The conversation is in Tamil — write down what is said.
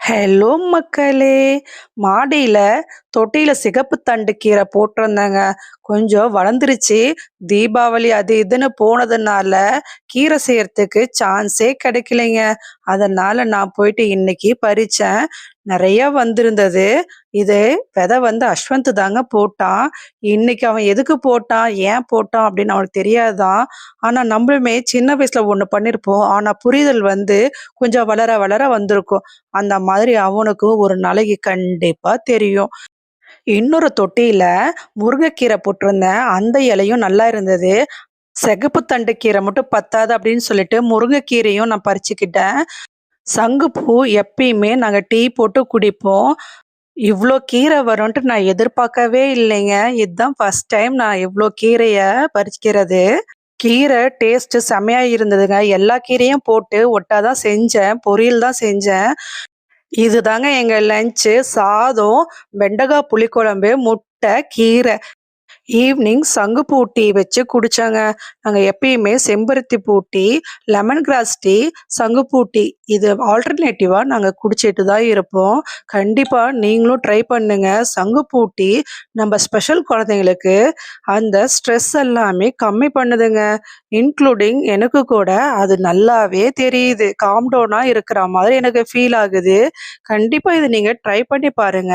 ஹலோ மக்களே! மாடியில் தொட்டியில் சிகப்பு தண்டு கீரை போட்டிருந்தேங்க. கொஞ்சம் வளர்ந்துருச்சு. தீபாவளி அது இதுன்னு போனதுனால, கீரை செய்யறதுக்கு சான்ஸே கிடைக்கலைங்க. அதனால நான் போயிட்டு இன்னைக்கு பறிச்சேன். நிறைய வந்திருந்தது. இது விதை வந்து அஸ்வந்த் தாங்க போட்டான். இன்னைக்கு அவன் எதுக்கு போட்டான்? ஏன் போட்டான்? அப்படின்னு அவனுக்கு தெரியாதான் ஆனா நம்மளுமே சின்ன வயசுல ஒண்ணு பண்ணியிருப்போம். ஆனா புரிதல் வந்து கொஞ்சம் வளர வளர வந்திருக்கும். அந்த மாதிரி அவனுக்கும் ஒரு நாளைக்கு கண்டிப்பா தெரியும். இன்னொரு தொட்டியில முருங்கைக்கீரை போட்டிருந்தேன். அந்த இலையும் நல்லா இருந்தது. சிகப்பு தண்டு கீரை மட்டும் பத்தாது அப்படின்னு சொல்லிட்டு முருங்கைக்கீரையும் நான் பறிச்சுக்கிட்டேன். சங்குப்பூ எப்பயுமே நாங்கள் டீ போட்டு குடிப்போம். இவ்வளோ கீரை வரும்ன்ட்டு நான் எதிர்பார்க்கவே இல்லைங்க. இதுதான் ஃபர்ஸ்ட் டைம் நான் இவ்வளோ கீரையை பறிக்கிறது. கீரை டேஸ்ட்டு செமையாக இருந்ததுங்க. எல்லா கீரையும் போட்டு ஒட்டாதான் செஞ்சேன். பொரியல் தான் செஞ்சேன். இதுதாங்க எங்கள் லஞ்ச்சு. சாதம், வெண்டைக்காய் புளிக்குழம்பு, முட்டை, கீரை. ஈவினிங் சங்குப்பூ டீ வச்சு குடித்தாங்க நாங்கள் எப்பயுமே செம்பருத்தி பூ டீ, லெமன் கிராஸ் டீ, சங்குப்பூ டீ இது ஆல்டர்னேட்டிவாக நாங்கள் குடிச்சிட்டு தான் இருப்போம். கண்டிப்பாக நீங்களும் ட்ரை பண்ணுங்க. சங்குப்பூ டீ நம்ம ஸ்பெஷல் குழந்தைங்களுக்கு அந்த ஸ்ட்ரெஸ் எல்லாமே கம்மி பண்ணுதுங்க. இன்க்ளூடிங் எனக்கு கூட அது நல்லாவே தெரியுது. காம்டோனாக இருக்கிற மாதிரி எனக்கு ஃபீல் ஆகுது. கண்டிப்பாக இதை நீங்கள் ட்ரை பண்ணி பாருங்க.